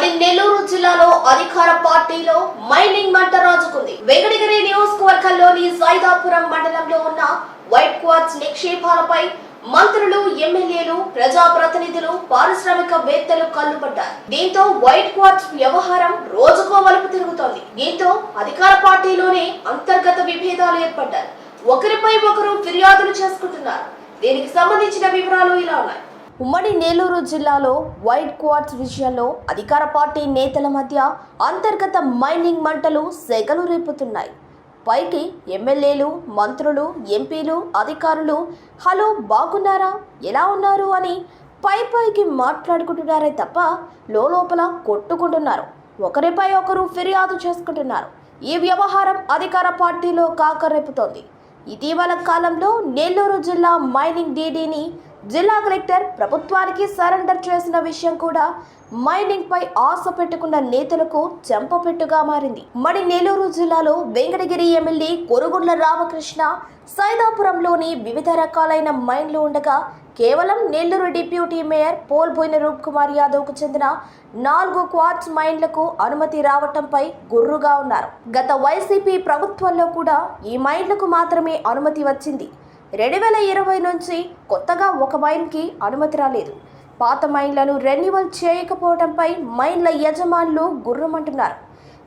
మరి నెల్లూరు జిల్లాలో అధికార పార్టీలో మైనింగ్ మంట రాజుకుంది. వెంకటగిరి నియోజకవర్గంలోని సైదాపురం మండలంలో ఉన్న వైట్ క్వార్ట్స్ నిక్షేపాలపై మంత్రులు ఎమ్మెల్యేలు ప్రజాప్రతినిధులు పారిశ్రామికవేత్తలు కల్లుపడ్డారు దీంతో వైట్ క్వార్ట్స్ వ్యవహారం రోజుకో వలుపు తిరుగుతోంది. దీంతో అధికార పార్టీలోనే అంతర్గత విభేదాలు ఏర్పడ్డాయి. ఒకరిపై ఒకరు ఫిర్యాదులు చేసుకుంటున్నారు. దీనికి సంబంధించిన వివరాలు ఇలా ఉన్నాయి. ఉమ్మడి నెల్లూరు జిల్లాలో వైట్ క్వార్ట్స్ విషయంలో అధికార పార్టీ నేతల మధ్య అంతర్గత మైనింగ్ మంటలు సెగలు రేపుతున్నాయి. పైకి ఎమ్మెల్యేలు మంత్రులు ఎంపీలు అధికారులు హలో బాగున్నారా? ఎలా ఉన్నారు? అని పై పైకి మాట్లాడుకుంటున్నారే తప్ప లోపల కొట్టుకుంటున్నారు. ఒకరిపై ఒకరు ఫిర్యాదు చేసుకుంటున్నారు. ఈ వ్యవహారం అధికార పార్టీలో కాకరేపుతోంది. ఇటీవల కాలంలో నెల్లూరు జిల్లా మైనింగ్ డీడీని జిల్లా కలెక్టర్ ప్రభుత్వానికి సరెండర్ చేసిన విషయం కూడా మైనింగ్ పై ఆశ పెట్టుకున్న నేతలకు చెంపపెట్టుగా మారింది. మరి నెల్లూరు జిల్లాలో వెంకటగిరి ఎమ్మెల్యే కొరుగుండ్ల రామకృష్ణ సైదాపురంలోని వివిధ రకాలైన మైన్లు ఉండగా కేవలం నెల్లూరు డిప్యూటీ మేయర్ పోల్బోయిన రూప్ కుమార్ యాదవ్కు చెందిన నాలుగు క్వార్ట్స్ మైన్లకు అనుమతి రావటంపై గుర్రుగా ఉన్నారు. గత వైసీపీ ప్రభుత్వంలో కూడా ఈ మైన్లకు మాత్రమే అనుమతి వచ్చింది. రెండు వేల ఇరవై నుంచి కొత్తగా ఒక మైన్కి అనుమతి రాలేదు. పాత మైన్లను రెన్యువల్ చేయకపోవడంపై మైన్ల యజమానులు గుర్రమంటున్నారు.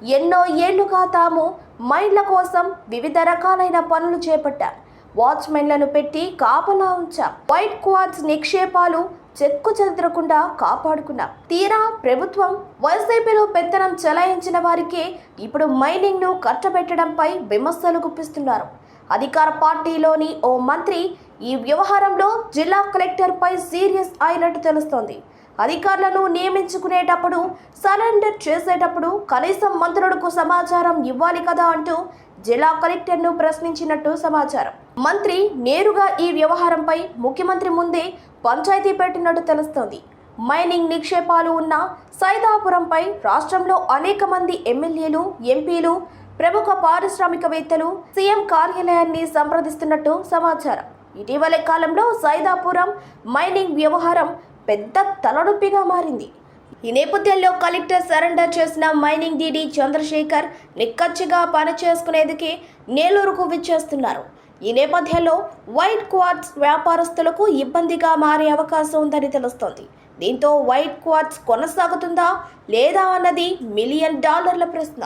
ఎన్నో ఏళ్ళుగా తాము మైన్ల కోసం వివిధ రకాలైన పనులు చేపట్టాం. వాచ్మెన్లను పెట్టి కాపలా ఉంచాం. వైట్ క్వార్ట్స్ నిక్షేపాలు చెక్కు చెదరకుండా కాపాడుకున్నాం. తీరా ప్రభుత్వం వైసీపీలో పెత్తనం చెలాయించిన వారికే ఇప్పుడు మైనింగ్ను కట్టబెట్టడంపై విమర్శలు గుప్పిస్తున్నారు. అధికార పార్టీలోని ఓ మంత్రి ఈ వ్యవహారంలో జిల్లా కలెక్టర్పై సీరియస్ అయినట్టు తెలుస్తోంది. అధికారులను నియమించుకునేటప్పుడు సరెండర్ చేసేటప్పుడు కనీసం మంత్రులకు సమాచారం ఇవ్వాలి కదా అంటూ జిల్లా కలెక్టర్ను ప్రశ్నించినట్టు సమాచారం. మంత్రి నేరుగా ఈ వ్యవహారంపై ముఖ్యమంత్రి ముందే పంచాయతీ పెట్టినట్టు తెలుస్తోంది. మైనింగ్ నిక్షేపాలు ఉన్న సైదాపురంపై రాష్ట్రంలో అనేక మంది ఎమ్మెల్యేలు ఎంపీలు ప్రముఖ పారిశ్రామికవేత్తలు సీఎం కార్యాలయాన్ని సంప్రదిస్తున్నట్టు సమాచారం. ఇటీవలి కాలంలో సైదాపురం మైనింగ్ వ్యవహారం పెద్ద తలనొప్పిగా మారింది. ఈ నేపథ్యంలో కలెక్టర్ సరెండర్ చేసిన మైనింగ్ డీడీ చంద్రశేఖర్ నిక్కచ్చిగా పనిచేసుకునేందుకే నేలూరుకు విచ్చేస్తున్నారు. ఈ నేపథ్యంలో వైట్ క్వార్ట్స్ వ్యాపారస్తులకు ఇబ్బందిగా మారే అవకాశం ఉందని తెలుస్తోంది. దీంతో వైట్ క్వార్ట్స్ కొనసాగుతుందా లేదా అన్నది మిలియన్ డాలర్ల ప్రశ్న.